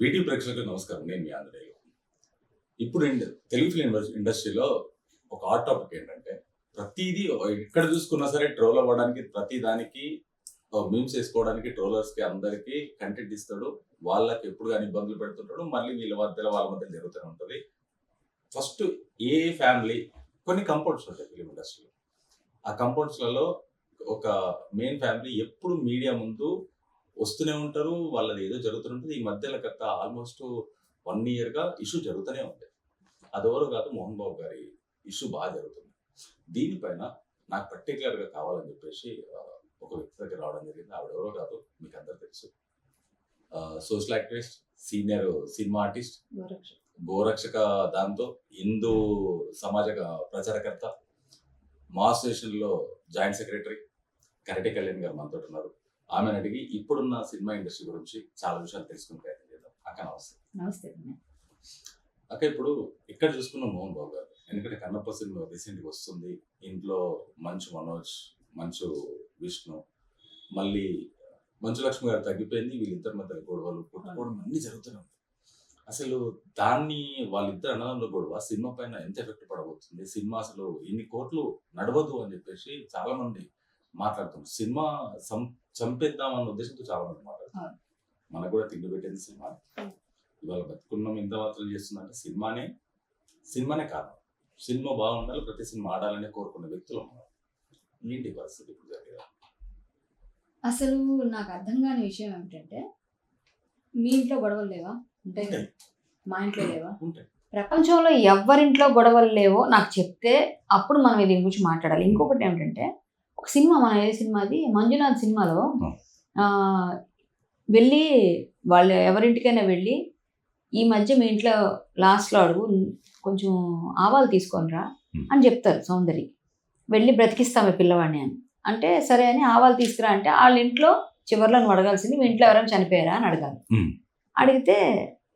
వీటి ప్రేక్షకులకు నమస్కారం. నేను మీ ఆంధ్రయ్య ఇప్పుడు ఇండ- తెలుగు ఫిలిం ఇండస్ట్రీలో ఒక హాట్ టాపిక్ ఏంటంటే ప్రతిదీ ఎక్కడ చూసుకున్నా సరే ట్రోల్ అవ్వడానికి ప్రతి దానికి మీమ్స్ వేసుకోవడానికి ట్రోలర్స్కి అందరికీ కంటెంట్ ఇస్తాడు. వాళ్ళకి ఎప్పుడు కానీ ఇబ్బందులు పెడుతుంటాడు. మళ్ళీ వీళ్ళ మధ్యలో వాళ్ళ మధ్య జరుగుతూనే ఉంటుంది. ఫస్ట్ ఏ ఫ్యామిలీ కొన్ని కంపౌండ్స్ ఉంటాయి ఫిలిం ఇండస్ట్రీలో. ఆ కంపౌండ్స్లలో ఒక మెయిన్ ఫ్యామిలీ ఎప్పుడు మీడియా ముందు వస్తూనే ఉంటారు వాళ్ళది ఏదో జరుగుతుంటుంది ఈ మధ్యలో గత ఆల్మోస్ట్ వన్ ఇయర్గా ఇష్యూ జరుగుతూనే ఉంది. అదెవరో కాదు మోహన్ బాబు గారి ఇష్యూ బాగా జరుగుతుంది. దీనిపైన నాకు పర్టికులర్గా కావాలని చెప్పేసి ఒక వ్యక్తి దగ్గర రావడం జరిగింది. ఆవిడెవరో కాదు మీకు అందరు తెలుసు. Social activist senior cinema artist గోరక్షక దాంతో హిందూ సమాజ ప్రచారకర్త మా అసోసియేషన్లో జాయింట్ సెక్రటరీ కరెటి కళ్యాణ్ గారు మనతో ఉన్నారు. ఆమెను అడిగి ఇప్పుడున్న సినిమా ఇండస్ట్రీ గురించి చాలా విషయాలు తెలుసుకునే ప్రయత్నం చేద్దాం. అక్క నమస్తే. నమస్తే అక్క ఇప్పుడు ఇక్కడ చూసుకున్న మోహన్ బాబు గారు ఎందుకంటే కన్నప్ప సినిమా రీసెంట్గా వస్తుంది. ఇంట్లో మంచు మనోజ్ మంచు విష్ణు మళ్ళీ మంచు లక్ష్మి గారు తగ్గిపోయింది. వీళ్ళిద్దరి మధ్య గొడవలు కొట్టుకోవడం అన్ని జరుగుతున్నాయి అసలు దాన్ని వాళ్ళిద్దరు అన్నదంలో గొడవ సినిమా పైన ఎంత ఎఫెక్ట్ పడబోతుంది? సినిమా అసలు ఇన్ని కోట్లు నడవదు అని చెప్పేసి చాలా మంది మాట్లాడుతున్నారు సినిమా చంపేద్దాం అన్న ఉద్దేశంతో చాలా మంది మాట్లాడుతున్నారు. మనకు కూడా తిండి పెట్టింది సినిమా. ఇవాళ బతుకున్నాం ఇంత మాత్రం చేస్తుందంటే సినిమానే సినిమానే కారణం సినిమా బాగుండాలి ప్రతి సినిమా ఆడాలని కోరుకునే వ్యక్తులు ఉన్నారు. ఏంటి పరిస్థితి ఇప్పుడు జరిగేది? అసలు నాకు అర్థం కాని విషయం ఏమిటంటే మీ ఇంట్లో గొడవలు లేవా? ఉంటాయి మా ఇంట్లో లేవా? ఉంటాయి. ప్రపంచంలో ఎవరింట్లో గొడవలు లేవో నాకు చెప్తే అప్పుడు మనం దీని గురించి మాట్లాడాలి. ఇంకొకటి ఏమిటంటే ఒక సినిమా మన ఏ సినిమాది? మంజునాథ్ సినిమాలో వెళ్ళి వాళ్ళు ఎవరింటికైనా వెళ్ళి ఈ మధ్య మీ ఇంట్లో లాస్ట్లో అడుగు కొంచెం ఆవాలు తీసుకొనిరా. అని చెప్తారు సౌందర్య వెళ్ళి బ్రతికిస్తామే పిల్లవాడిని అని. అంటే సరే అని ఆవాలు తీసుకురా అంటే వాళ్ళ ఇంట్లో చివరిలో నువ్వు అడగాల్సింది మీ ఇంట్లో ఎవరైనా చనిపోయారా అని అడగాలి. అడిగితే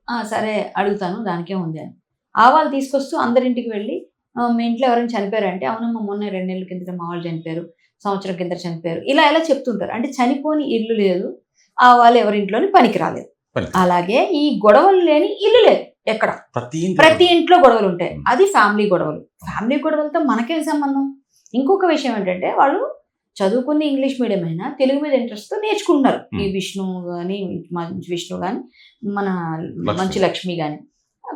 "ఆ, సరే అడుగుతాను దానికే ఉంది అని. ఆవాలు తీసుకొస్తూ అందరింటికి వెళ్ళి "ఆ, మీ ఇంట్లో ఎవరైనా చనిపోయారంటే అవునమ్మా మొన్న రెండు నెలల కిందట మా వాళ్ళు చనిపోయారు. సంవత్సరం కింద చనిపోయారు. ఇలా ఇలా చెప్తుంటారు? అంటే చనిపోని ఇల్లు లేదు. ఆ వాళ్ళు ఎవరింట్లోని పనికి రాలేదు. అలాగే ఈ గొడవలు లేని ఇల్లు లేదు ఎక్కడ? ప్రతి ఇంట్లో గొడవలు ఉంటాయి. అది ఫ్యామిలీ గొడవలు. ఫ్యామిలీ గొడవలతో మనకేం సంబంధం? ఇంకొక విషయం ఏంటంటే వాళ్ళు చదువుకున్న ఇంగ్లీష్ మీడియం అయినా తెలుగు మీద ఇంట్రెస్ట్తో నేర్చుకుంటున్నారు. ఈ. విష్ణు కానీ మంచి విష్ణు కానీ మన. మంచి లక్ష్మి కానీ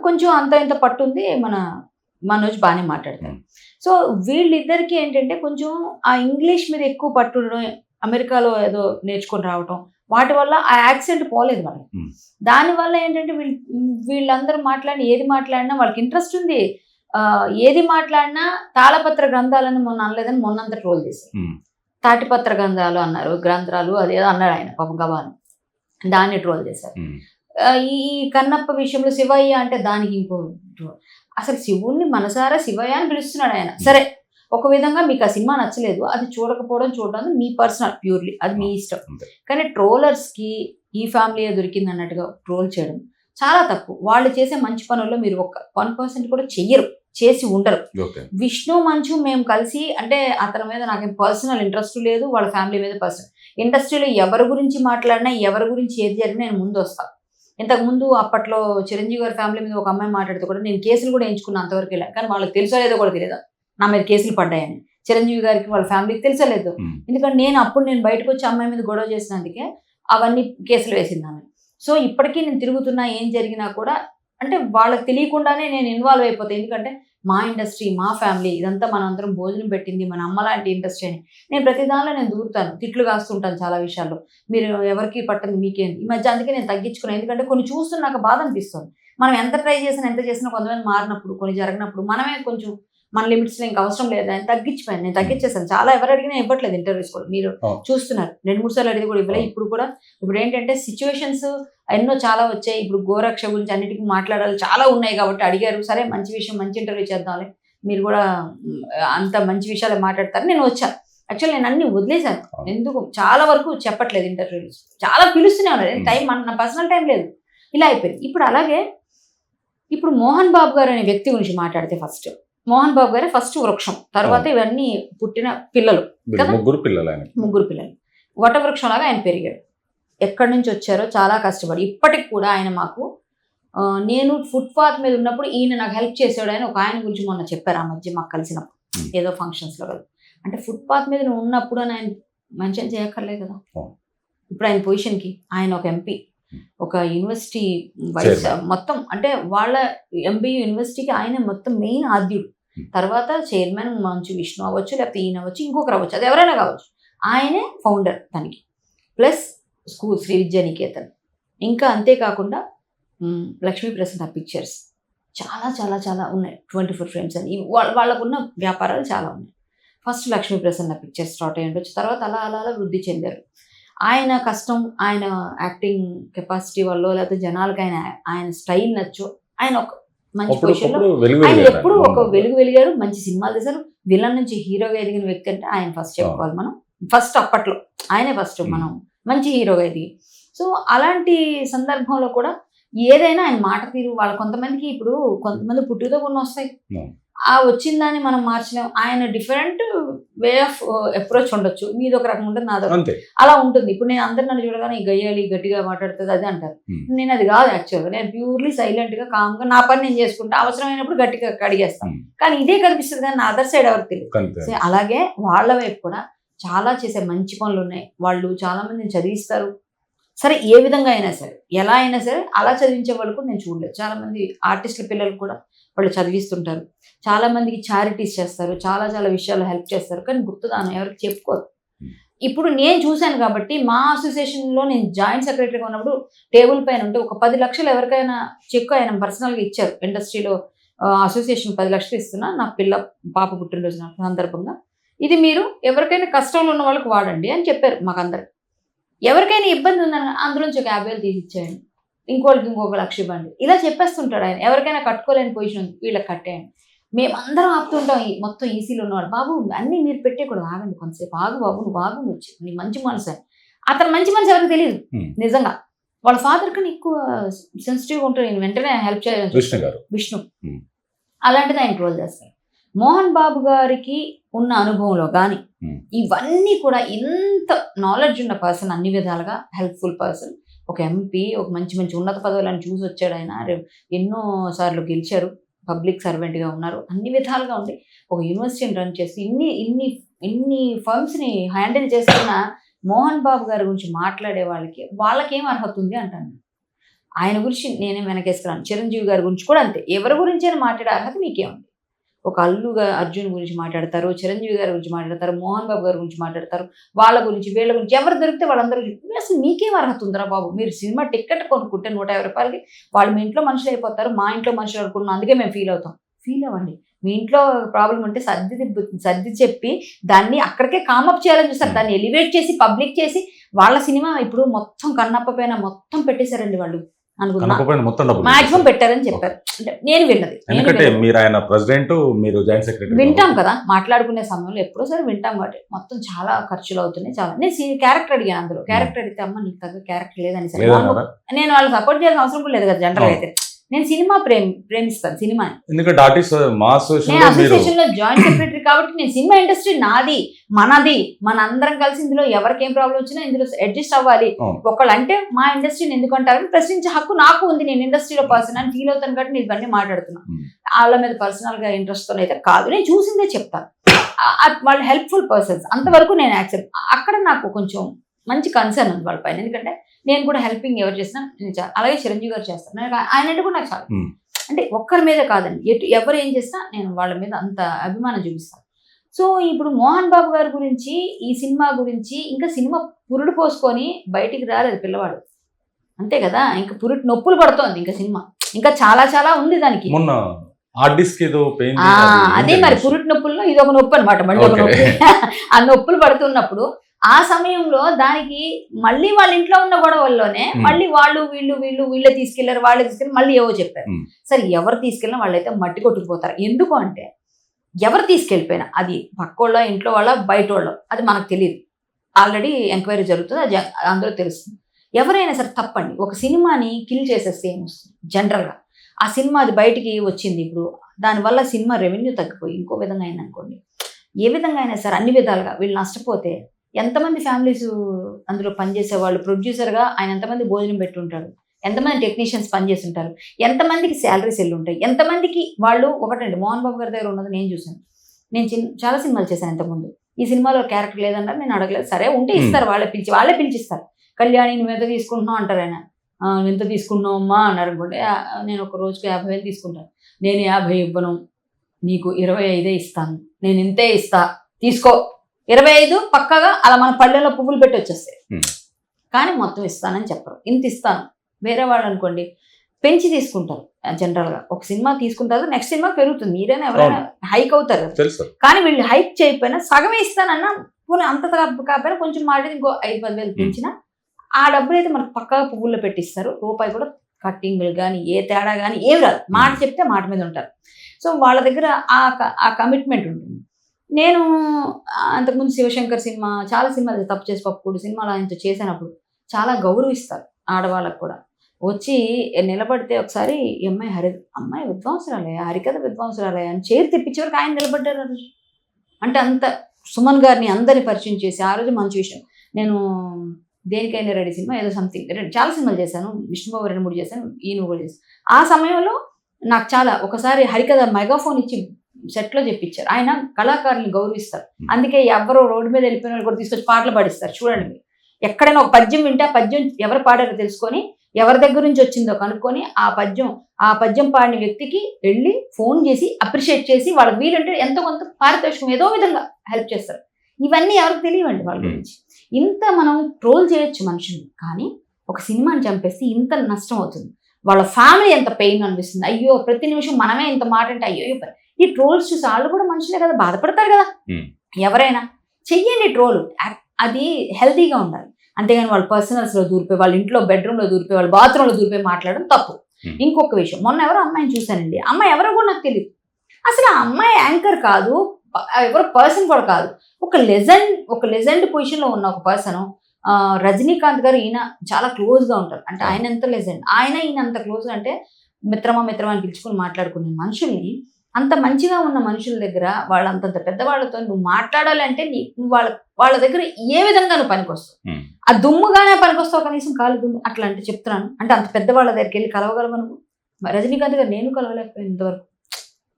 కొంచెం అంత ఇంత పట్టుంది మన మనోజ్ బాగానే మాట్లాడతారు. సో వీళ్ళిద్దరికి ఏంటంటే కొంచెం ఆ ఇంగ్లీష్ మీద ఎక్కువ పట్టు ఉండడం అమెరికాలో ఏదో నేర్చుకొని రావటం వాటి వల్ల ఆ యాక్సెంట్ పోలేదు వాళ్ళకి. దానివల్ల ఏంటంటే వీళ్ళు వీళ్ళందరూ మాట్లాడిన ఏది మాట్లాడినా వాళ్ళకి ఇంట్రెస్ట్ ఉంది ఏది మాట్లాడినా తాళపత్ర గ్రంథాలని మొన్న అనలేదని మొన్నంత ట్రోల్ చేశారు. తాటిపత్ర గ్రంథాలు అన్నారు గ్రంథాలు అదేదో అన్నాడు ఆయన పాపం గవాన్ దాన్ని ట్రోల్ చేశారు ఈ కన్నప్ప విషయంలో శివయ్య అంటే దానికి ఇంకో. అసలు శివుణ్ణి మనసారా శివయ్య అని పిలుస్తున్నాడు ఆయన. సరే ఒక విధంగా మీకు ఆ సినిమా నచ్చలేదు అది చూడకపోవడం చూడడం మీ పర్సనల్ ప్యూర్లీ అది మీ ఇష్టం. కానీ ట్రోలర్స్కి ఈ ఫ్యామిలీ దొరికింది అన్నట్టుగా ట్రోల్ చేయడం చాలా తప్పు. వాళ్ళు చేసే మంచి పనుల్లో మీరు ఒక వన్ పర్సెంట్ కూడా చెయ్యరు చేసి ఉండరు. విష్ణు మంచు మేము కలిసి అంటే అతని మీద నాకేం పర్సనల్ ఇంట్రెస్ట్ లేదు వాళ్ళ ఫ్యామిలీ మీద పర్సనల్. ఇండస్ట్రీలో ఎవరి గురించి మాట్లాడినా ఎవరి గురించి ఏది జరిగినా నేను ముందు వస్తాను ఇంతకు ముందు అప్పట్లో చిరంజీవి గారి ఫ్యామిలీ మీద ఒక అమ్మాయి మాట్లాడితే కూడా నేను కేసులు కూడా ఎంచుకున్నా అంతవరకు వెళ్ళా కానీ వాళ్ళకి తెలుసో లేదో కూడా తెలియదు. నా మీద కేసులు పడ్డాయని. చిరంజీవి గారికి వాళ్ళ ఫ్యామిలీకి తెలుసో లేదు. Hmm. ఎందుకంటే నేను అప్పుడు నేను బయటకు వచ్చి అమ్మాయి మీద గొడవ చేసినందుకే అవన్నీ కేసులు వేసింది ఆమె. సో ఇప్పటికీ నేను తిరుగుతున్నా ఏం జరిగినా కూడా అంటే వాళ్ళకి తెలియకుండానే నేను ఇన్వాల్వ్ అయిపోతాను ఎందుకంటే మా ఇండస్ట్రీ మా ఫ్యామిలీ ఇదంతా మనందరం భోజనం పెట్టింది మన అమ్మ లాంటి ఇండస్ట్రీ అని. నేను ప్రతి దానిలో నేను దూరుతాను. తిట్లు కాస్తుంటాను చాలా విషయాల్లో. మీరు ఎవరికి పట్టదు మీకేం ఈ మధ్య అందుకే నేను తగ్గించుకున్నాను. ఎందుకంటే కొన్ని చూస్తున్న నాకు బాధ అనిపిస్తుంది. మనం ఎంత ట్రై చేసినా ఎంత చేసినా కొంతమంది మారినప్పుడు కొన్ని జరిగినప్పుడు మనమే కొంచెం మన లిమిట్స్లో ఇంకా అవసరం లేదు అని తగ్గించిపోయాను. నేను తగ్గించేసాను చాలా ఎవరు అడిగినా ఇవ్వట్లేదు ఇంటర్వ్యూస్ కూడా. మీరు. చూస్తున్నారు. రెండు మూడు సార్లు అడిగి కూడా ఇవ్వలేదు. ఇప్పుడు కూడా ఇప్పుడు ఏంటంటే సిచ్యువేషన్స్ ఎన్నో చాలా వచ్చాయి. ఇప్పుడు గోరక్ష గురించి అన్నిటికీ మాట్లాడాలి. చాలా ఉన్నాయి కాబట్టి అడిగారు. సరే మంచి విషయం మంచి ఇంటర్వ్యూ చేద్దాంలే. మీరు కూడా అంత మంచి విషయాలు మాట్లాడతారు నేను వచ్చాను. యాక్చువల్ నేను అన్ని వదిలేశాను. ఎందుకు? చాలా వరకు చెప్పట్లేదు ఇంటర్వ్యూస్ చాలా పిలుస్తూనే ఉన్నారు. టైం మన నా పర్సనల్ టైం లేదు. ఇలా అయిపోయింది. ఇప్పుడు అలాగే ఇప్పుడు మోహన్ బాబు గారు అనే వ్యక్తి గురించి మాట్లాడితే ఫస్ట్ మోహన్ బాబు గారే ఫస్ట్ వృక్షం. తర్వాత ఇవన్నీ పుట్టిన పిల్లలు? ముగ్గురు పిల్లలు ఆయన. ముగ్గురు పిల్లలు. వటవృక్షంలాగా ఆయన పెరిగాడు. ఎక్కడి నుంచి వచ్చారో చాలా కష్టపడి. ఇప్పటికి కూడా ఆయన మాకు నేను ఫుట్పాత్ మీద ఉన్నప్పుడు ఈయన నాకు హెల్ప్ చేసాడు అని ఒక ఆయన గురించి మొన్న చెప్పారు ఆ మధ్య మాకు కలిసినప్పుడు. ఏదో ఫంక్షన్స్లో కదా అంటే ఫుట్పాత్ మీద నువ్వు ఉన్నప్పుడు అని ఆయన మెన్షన్ చేయక్కర్లే కదా. ఇప్పుడు ఆయన పొజిషన్కి ఆయన ఒక ఎంపీ ఒక యూనివర్సిటీ వైస్. మొత్తం అంటే వాళ్ళ ఎంబీ యూనివర్సిటీకి ఆయన మొత్తం మెయిన్ ఆద్యుడు. Hmm. తర్వాత చైర్మన్ మంచు విష్ణు అవ్వచ్చు లేకపోతే ఈయన అవ్వచ్చు ఇంకొకరు అవ్వచ్చు అది ఎవరైనా కావచ్చు. ఆయనే ఫౌండర్ దానికి ప్లస్ స్కూల్ శ్రీ విద్యానికేతన్. ఇంకా అంతేకాకుండా మ్, లక్ష్మీ ప్రసన్న పిక్చర్స్ చాలా చాలా చాలా ఉన్నాయి. ట్వంటీ ఫోర్ ఫ్రేమ్స్ అని. వాళ్ళకున్న వ్యాపారాలు చాలా ఉన్నాయి. First Lakshmi Prasanna pictures start అయ్యి ఉండొచ్చు. తర్వాత అలా అలా అలా వృద్ధి చెందారు. ఆయన కష్టం ఆయన యాక్టింగ్ కెపాసిటీ వల్ల లేకపోతే జనాలకు ఆయన ఆయన స్టైల్ నచ్చు ఆయన ఒక మంచి పొజిషన్లో ఆయన ఎప్పుడు. ఒక వెలుగు వెలిగారు మంచి సినిమాలు తీశారు విలన్ నుంచి హీరోగా ఎదిగిన వ్యక్తి అంటే ఆయన ఫస్ట్ చెప్పుకోవాలి మనం ఫస్ట్ అప్పట్లో ఆయనే ఫస్ట్. మనం మంచి హీరోగా ఎదిగి సో అలాంటి సందర్భంలో కూడా ఏదైనా ఆయన మాట తీరు వాళ్ళ కొంతమందికి ఇప్పుడు కొంతమంది పుట్టుకతో కొన్ని వస్తాయి. ఆ వచ్చిన దాన్ని మనం మార్చలేం. ఆయన డిఫరెంట్ వే ఆఫ్ అప్రోచ్ ఉండొచ్చు. మీది ఒక రకం ఉంటుంది నాది అలా ఉంటుంది. ఇప్పుడు నేను అందరు నన్ను చూడగానే ఈ గయ్యాలి గట్టిగా మాట్లాడుతుంది అది అంటారు. నేను అది కాదు యాక్చువల్గా. నేను ప్యూర్లీ సైలెంట్గా కామ్గా నా పని నేను చేసుకుంటా అవసరమైనప్పుడు గట్టిగా కడిగేస్తాను. కానీ ఇదే కనిపిస్తుంది కానీ నా అదర్ సైడ్ ఎవరికి తెలియదు. అలాగే వాళ్ళ వైపు కూడా చాలా చేసే మంచి పనులు ఉన్నాయి. వాళ్ళు చాలా మందిని చదివిస్తారు. సరే ఏ విధంగా అయినా సరే ఎలా అయినా సరే అలా చదివించే వాళ్ళు కూడా నేను చూడలేదు. చాలా మంది ఆర్టిస్టుల పిల్లలు కూడా వాళ్ళు చదివిస్తుంటారు. చాలా మందికి చారిటీస్ చేస్తారు. చాలా చాలా విషయాలు హెల్ప్ చేస్తారు. కానీ గుర్తుదానం? ఎవరికి చెప్పుకోరు. ఇప్పుడు నేను చూశాను కాబట్టి మా అసోసియేషన్లో నేను జాయింట్ సెక్రటరీగా ఉన్నప్పుడు టేబుల్ పైన ఉంటే ఒక పది లక్షలు ఎవరికైనా చెక్ ఆయన పర్సనల్గా ఇచ్చారు. ఇండస్ట్రీలో అసోసియేషన్ పది లక్షలు ఇస్తున్నా నా పిల్ల పాప పుట్టినరోజు సందర్భంగా. ఇది మీరు ఎవరికైనా కష్టంలో ఉన్న వాళ్ళకి వాడండి అని చెప్పారు మాకందరికి. ఎవరికైనా ఇబ్బంది ఉందని అందులోంచి ఒక యాభై వేలు తీసి ఇచ్చేయండి. ఇంకోళ్ళకి ఇంకొక లక్ష ఇవ్వండి. ఇలా చెప్పేస్తుంటాడు ఆయన. ఎవరికైనా కట్టుకోలేని పొజిషన్ ఉంది వీళ్ళకి కట్టేయండి మేమందరం ఆపుతుంటాం ఈ మొత్తం ఈసీలో ఉన్నవాడు. బాబు అన్నీ మీరు పెట్టేకూడదు ఆగండి కొంతసేపు. ఆగు బాబు నువ్వు ఆగు నువ్వు నీ మంచి మనసు అని. అతను మంచి మనసు ఎవరికి తెలియదు. నిజంగా. వాళ్ళ ఫాదర్ కన్నా ఎక్కువ సెన్సిటివ్గా ఉంటాడు. నేను వెంటనే హెల్ప్ గారు. విష్ణు. అలాంటిది ఆయన ట్రోల్ చేస్తారు మోహన్ బాబు గారికి ఉన్న అనుభవంలో కానీ. ఇవన్నీ కూడా ఇంత నాలెడ్జ్ ఉన్న పర్సన్ అన్ని విధాలుగా హెల్ప్ఫుల్ పర్సన్ ఒక ఎంపీ ఒక మంచి మంచి ఉన్నత పదవులను చూసి వచ్చాడు ఆయన ఎన్నో సార్లు గెలిచారు. పబ్లిక్ సర్వెంట్గా ఉన్నారు. అన్ని విధాలుగా ఉంది. ఒక యూనివర్సిటీని రన్ చేసి ఇన్ని ఇన్ని ఇన్ని ఫర్మ్స్ని హ్యాండిల్ చేస్తున్న మోహన్ బాబు గారి గురించి మాట్లాడే వాళ్ళకి వాళ్ళకేం అర్హత ఉంది అంటాను. ఆయన గురించి నేనే వెనకేసుకున్నాను చిరంజీవి గారి గురించి కూడా అంతే. ఎవరి గురించి అయినా మాట్లాడే అర్హత మీకేముంది ఒక అల్లుగా అర్జున్ గురించి మాట్లాడతారు చిరంజీవి గారి గురించి మాట్లాడతారు మోహన్ బాబు గారి గురించి మాట్లాడతారు వాళ్ళ గురించి వీళ్ళ గురించి ఎవరు దొరికితే వాళ్ళందరూ అసలు మీకేం అర్హత ఉందిరా బాబు మీరు సినిమా టికెట్ కొనుక్కుంటే నూట యాభై రూపాయలకి వాళ్ళు మీ ఇంట్లో మనుషులు అయిపోతారు మా ఇంట్లో మనుషులు అనుకున్నాం అందుకే మేము ఫీల్ అవుతాం. ఫీల్ అవ్వండి. మీ ఇంట్లో ప్రాబ్లం ఉంటే సర్ది సర్ది చెప్పి దాన్ని అక్కడికే కామప్ చేయాలని చూస్తారు. దాన్ని ఎలివేట్ చేసి పబ్లిక్ చేసి వాళ్ళ సినిమా ఇప్పుడు మొత్తం కన్నప్ప పైన మొత్తం పెట్టేశారండి వాళ్ళు. మాక్సిమం పెట్టారని చెప్పారు. అంటే నేను విన్నది నేను ఎందుకంటే. మీరు ఆయన ప్రెసిడెంట్ మీరు జాయింట్ సెక్రటరీ వింటాం కదా మాట్లాడుకునే సమయంలో ఎప్పుడో సరే వింటాం కాబట్టి. మొత్తం చాలా ఖర్చులు అవుతున్నాయి చాలా. నేను క్యారెక్టర్ అడిగాను అందులో. క్యారెక్టర్ అడిగితే అమ్మ నీకు తగ్గ క్యారెక్టర్ లేదని సరే. నేను వాళ్ళు సపోర్ట్ చేయాల్సిన అవసరం కూడా లేదు కదా జనరల్. అయితే. నేను సినిమా ప్రేమి ప్రేమిస్తాను సినిమా. ఎందుకంటే ఆర్టిస్ట్ మా అసోసియేషన్ నేను అసోసియేషన్లో జాయింట్ సెక్రటరీ కాబట్టి నేను సినిమా ఇండస్ట్రీ నాది మనది మన అందరం కలిసి ఇందులో ఎవరికి ఏం ప్రాబ్లం వచ్చినా ఇందులో అడ్జస్ట్ అవ్వాలి. ఒకళ్ళు అంటే మా ఇండస్ట్రీని ఎందుకు అంటారని ప్రశ్నించే హక్కు నాకు ఉంది. నేను ఇండస్ట్రీలో పర్సన్ అని ఫీల్ అవుతాను కాబట్టి నేను ఇవన్నీ మాట్లాడుతున్నాను. వాళ్ళ మీద పర్సనల్గా ఇంట్రెస్ట్తో అయితే కాదు. నేను చూసిందే చెప్తాను. వాళ్ళు హెల్ప్ఫుల్ పర్సన్స్ అంతవరకు నేను యాక్సెప్ట్ అక్కడ నాకు కొంచెం మంచి కన్సర్న్ ఉంది వాళ్ళ పైన. ఎందుకంటే నేను కూడా హెల్పింగ్ ఎవరు చేసినా నేను అలాగే చిరంజీవి గారు చేస్తాను ఆయన అంటే కూడా నాకు చాలా. అంటే ఒక్కరి మీద కాదండి. ఎటు ఎవరు ఏం చేసినా నేను వాళ్ళ మీద అంత అభిమానం చూపిస్తాను. సో ఇప్పుడు మోహన్ బాబు గారి గురించి ఈ సినిమా గురించి ఇంకా సినిమా పురుడు పోసుకొని బయటికి రాలేదు పిల్లవాడు. అంతే కదా? ఇంకా పురుటి నొప్పులు పడుతోంది ఇంకా సినిమా. ఇంకా చాలా చాలా ఉంది దానికి. మొన్న అదే మరి పురుటి నొప్పుల్లో ఇది ఒక నొప్పి అనమాట మళ్ళీ ఒక. నొప్పి. ఆ నొప్పులు పడుతున్నప్పుడు ఆ సమయంలో దానికి మళ్ళీ వాళ్ళ ఇంట్లో ఉన్న గొడవల్లోనే. మళ్ళీ వాళ్ళు వీళ్ళు వీళ్ళు వీళ్ళే తీసుకెళ్ళారు వాళ్ళే తీసుకెళ్ళి మళ్ళీ ఏవో చెప్పారు. సరే ఎవరు తీసుకెళ్ళినా వాళ్ళైతే మట్టి కొట్టుకుపోతారు. ఎందుకు అంటే ఎవరు తీసుకెళ్ళిపోయినా అది పక్కోళ్ళ ఇంట్లో వాళ్ళ బయట వాళ్ళ అది మనకు తెలియదు ఆల్రెడీ ఎంక్వైరీ జరుగుతుంది అది అందులో తెలుస్తుంది. ఎవరైనా సరే తప్పండి ఒక సినిమాని కిల్ చేసేస్తే ఏమొస్తుంది జనరల్గా ఆ సినిమా అది బయటికి వచ్చింది ఇప్పుడు దానివల్ల సినిమా రెవెన్యూ తగ్గిపోయి ఇంకో విధంగా అయింది అనుకోండి ఏ విధంగా అయినా సరే అన్ని విధాలుగా వీళ్ళు నష్టపోతే ఎంతమంది ఫ్యామిలీస్ అందులో పనిచేసే వాళ్ళు ప్రొడ్యూసర్గా ఆయన ఎంతమంది భోజనం పెట్టుంటారు ఎంతమంది టెక్నీషియన్స్ పనిచేస్తుంటారు? ఎంతమందికి శాలరీస్ వెళ్ళి ఉంటాయి ఎంతమందికి వాళ్ళు ఒకటండి మోహన్ బాబు గారి దగ్గర ఉన్నది నేను చూశాను. నేను చిన్న చాలా సినిమాలు చేశాను ఇంతకుముందు. ఈ సినిమాలో క్యారెక్టర్ లేదన్నారు నేను అడగలేదు. సరే ఉంటే ఇస్తారు వాళ్ళే పిలిచి వాళ్ళే పిలిచిస్తారు. కళ్యాణి నువ్వు ఎంత తీసుకుంటున్నావు అంటారు ఆయన. "ఆ, నువ్వు ఎంత తీసుకున్నావు అమ్మా? అన్నారు అనుకోండి. "ఆ, నేను ఒక రోజుకి యాభై వేలు తీసుకుంటాను నేను యాభై ఇవ్వను. నీకు ఇరవై ఐదే ఇస్తాను. నేను ఇంతే ఇస్తా. తీసుకో. ఇరవై ఐదు పక్కగా అలా మన పళ్ళెలో పువ్వులు పెట్టి వచ్చేస్తాయి. కానీ మొత్తం ఇస్తానని చెప్పరు. ఇంత ఇస్తాను. వేరే వాళ్ళు అనుకోండి పెంచి తీసుకుంటారు జనరల్గా ఒక సినిమా తీసుకుంటారు నెక్స్ట్ సినిమా పెరుగుతుంది. మీరైనా ఎవరైనా హైక్ అవుతారు. కానీ వీళ్ళు హైక్ చేయకపోయినా సగమే ఇస్తానన్నా పోనీ అంత కాకపోయినా కొంచెం మాట ఇంకో ఐదు పదివేలు పెంచిన ఆ డబ్బులు అయితే మనకు పక్కగా పువ్వుల్లో పెట్టిస్తారు. రూపాయి కూడా కట్టింగ్లు కానీ ఏ తేడా కానీ ఏమి రాదు. మాట చెప్తే మాట మీద ఉంటారు. సో వాళ్ళ దగ్గర ఆ ఆ కమిట్మెంట్ ఉంటుంది. నేను అంతకుముందు శివశంకర్ సినిమా చాలా సినిమాలు తప్పు చేసి పప్పుడు సినిమాలు ఆయనతో చేసినప్పుడు చాలా గౌరవిస్తారు ఆడవాళ్ళకు కూడా. వచ్చి నిలబడితే ఒకసారి ఈ అమ్మాయి హరి అమ్మాయి విద్వాంసరాలే హరికథ విద్వాంసరాలే అని చేరు తెప్పించేవరకు ఆయన నిలబడ్డారు అంటే అంత సుమన్ గారిని అందరిని పరిచయం చేసి ఆ రోజు మంచి విషయం. నేను దేనికైనా రెడీ సినిమా ఏదో సంథింగ్ చాలా సినిమాలు చేశాను. విష్ణుబాబు రెండు మూడు చేశాను ఈయన కూడా చేశాను ఆ సమయంలో నాకు చాలా ఒకసారి హరికథ మెగాఫోన్ ఇచ్చి సెట్లో చెప్పించారు ఆయన కళాకారుల్ని గౌరవిస్తారు. అందుకే ఎవరో రోడ్డు మీద వెళ్ళిపోయిన వాళ్ళు కూడా తీసుకొచ్చి పాటలు పాడిస్తారు. చూడండి మీరు. ఎక్కడైనా ఒక పద్యం వింటే ఆ పద్యం ఎవరు పాడారో తెలుసుకొని ఎవరి దగ్గర నుంచి వచ్చిందో కనుక్కొని ఆ పద్యం ఆ పద్యం పాడిన వ్యక్తికి వెళ్ళి ఫోన్ చేసి అప్రిషియేట్ చేసి వాళ్ళకి వీలుంటే ఎంతో కొంత పారితోషికం ఏదో విధంగా హెల్ప్ చేస్తారు. ఇవన్నీ ఎవరికి తెలియవండి వాళ్ళ గురించి. ఇంత మనం ట్రోల్ చేయొచ్చు మనుషుల్ని కానీ ఒక సినిమాని చంపేస్తే ఇంత నష్టం అవుతుంది. వాళ్ళ ఫ్యామిలీ ఎంత పెయిన్ అనిపిస్తుంది. అయ్యో ప్రతి నిమిషం మనమే ఇంత మాట అంటే అయ్యో. ఈ ట్రోల్స్ చూసి వాళ్ళు కూడా మనుషులే కదా బాధపడతారు కదా. ఎవరైనా చెయ్యండి ట్రోల్. అది హెల్తీగా ఉండాలి. అంతేగాని వాళ్ళ పర్సనల్స్లో దూరిపోయి వాళ్ళ ఇంట్లో బెడ్రూమ్లో దూరిపోయి వాళ్ళ బాత్రూమ్లో దూరిపోయి మాట్లాడడం తప్పు. ఇంకొక విషయం మొన్న ఎవరో అమ్మాయిని చూశానండి. అమ్మాయి ఎవరో కూడా నాకు తెలియదు అసలు ఆ అమ్మాయి యాంకర్ కాదు ఎవరో పర్సన్ కూడా కాదు. ఒక లెజెండ్ ఒక లెజెండ్ పొజిషన్లో ఉన్న ఒక పర్సన్ రజనీకాంత్ గారు ఈయన చాలా క్లోజ్గా ఉంటారు. అంటే ఆయన ఎంత లెజెండ్? ఆయన ఈయన అంత క్లోజ్ అంటే మిత్రమా మిత్రమా అని పిలుచుకుని మాట్లాడుకునే మనుషుల్ని అంత మంచిగా ఉన్న మనుషుల దగ్గర వాళ్ళ అంతంత పెద్దవాళ్ళతో నువ్వు మాట్లాడాలి అంటే నీ నువ్వు వాళ్ళ వాళ్ళ దగ్గర ఏ విధంగా నువ్వు పనికొస్తావు. ఆ దుమ్ముగానే పనికొస్తావు కనీసం కాలు దుమ్ము? అట్లా అంటే చెప్తున్నాను. అంటే అంత పెద్దవాళ్ళ దగ్గరికి వెళ్ళి కలవగలవు నువ్వు? రజనీకాంత్ గారు నేను కలవలేకపోయాను ఇంతవరకు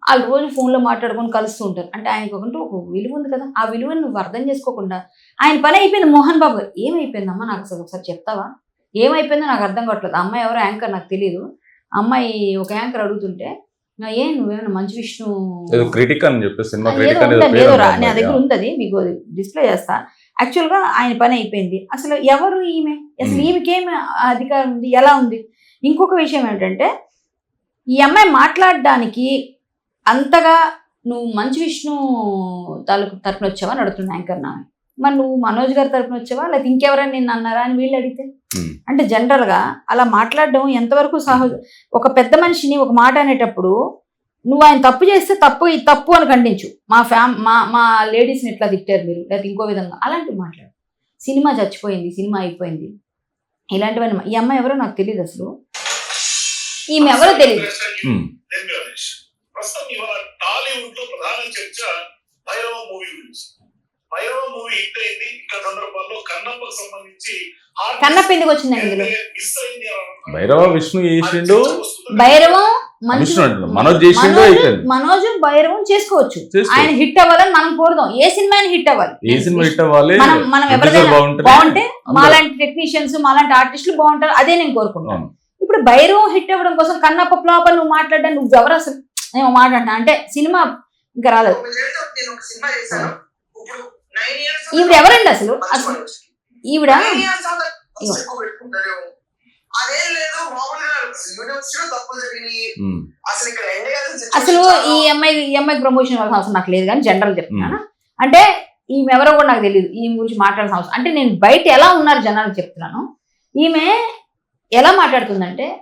వాళ్ళు రోజు ఫోన్లో మాట్లాడుకొని కలుస్తూ ఉంటారు. అంటే ఆయనకు ఒకటి ఒక విలువ ఉంది కదా. ఆ విలువను నువ్వు అర్థం చేసుకోకుండా ఆయన పని అయిపోయింది. మోహన్ బాబు గారు ఏమైపోయిందమ్మా నాకు అసలు ఒకసారి చెప్తావా? ఏమైపోయిందో నాకు అర్థం కావట్లేదు. అమ్మాయి ఎవరో యాంకర్ నాకు తెలియదు అమ్మాయి ఒక యాంకర్ అడుగుతుంటే "నా ఏ నువ్వేమైనా మంచి విష్ణు ఏదో క్రిటిక్ అని చెప్పి సినిమా క్రిటిక్ అనేది ఏదో. నా దగ్గర ఉంది అది మీకు డిస్ప్లే చేస్తా. యాక్చువల్గా ఆయన పని అయిపోయింది. అసలు ఎవరు ఈమె? అసలు Hmm. ఈమెకేం అధికారం ఉంది? ఎలా ఉంది? ఇంకొక విషయం ఏంటంటే ఈ అమ్మాయి మాట్లాడడానికి అంతగా నువ్వు మంచి విష్ణు తాలూకు తరపున వచ్చావా అని అడుగుతుంది యాంకర్ నా మరి నువ్వు మనోజ్ గారి తరపున వచ్చావా? లేకపోతే ఇంకెవరైనా నిన్ను అన్నారా అని వీళ్ళు అడిగితే. అంటే జనరల్గా అలా మాట్లాడడం ఎంతవరకు సహజ? ఒక పెద్ద మనిషిని ఒక మాట అనేటప్పుడు నువ్వు ఆయన తప్పు చేస్తే తప్పు ఇది తప్పు అని ఖండించు. మా ఫ్యామ్ మా మా లేడీస్ని ఇట్లా తిట్టారు మీరు? లేకపోతే ఇంకో విధంగా అలాంటివి మాట్లాడు. సినిమా చచ్చిపోయింది సినిమా అయిపోయింది. ఇలాంటివన్నీ ఈ అమ్మాయి ఎవరో నాకు తెలియదు అసలు. ఈమె ఎవరో తెలియదు టాలీవుడ్లో ప్రధాన చర్చ భైరవ మూవీ హిట్ అయింది. ఇంకా సందర్భాల్లో కన్నప్పకు సంబంధించి కన్నప్ప ఎందుకు వచ్చిందండి మిస్ అయింది. భైరవ విష్ణు చేసిండు. భైరవం మనోజ్ చేసిండు మనోజ్ భైరవం చేసుకోవచ్చు. చేసుకో. ఆయన హిట్ అవ్వాలని మనం కోరుదాం. ఏ సినిమా హిట్ అవ్వాలి. ఏ సినిమా హిట్ అవ్వాలి? మనం మనం బాగుంటే. మాలాంటి టెక్నీషియన్స్ మాలాంటి ఆర్టిస్టులు బాగుంటారు. అదే నేను కోరుకుంటాను. ఇప్పుడు భైరవం హిట్ అవ్వడం కోసం కన్నప్ప ఫ్లాప్ అని నువ్వు మాట్లాడ్డా నువ్వు ఎవరు అసలు? నేను మాట్లాడినా. అంటే సినిమా ఇంకా రాలేదు. ఈవిడ ఎవరండి అసలు? అసలు ఈవిడ. అసలు ఇక్కడ ఎండ్ అసలు ఈ అమ్మాయి ఈ అమ్మాయికి ప్రమోషన్ ఇవ్వాల్సిన అవసరం నాకు లేదు కానీ జనరల్ చెప్తున్నాను అంటే ఈమె ఎవరో కూడా నాకు తెలియదు ఈమె గురించి మాట్లాడాల్సిన అవసరం. అంటే నేను బయట ఎలా ఉన్నారు జనాలు చెప్తున్నాను. ఈమె ఎలా మాట్లాడుతుందంటే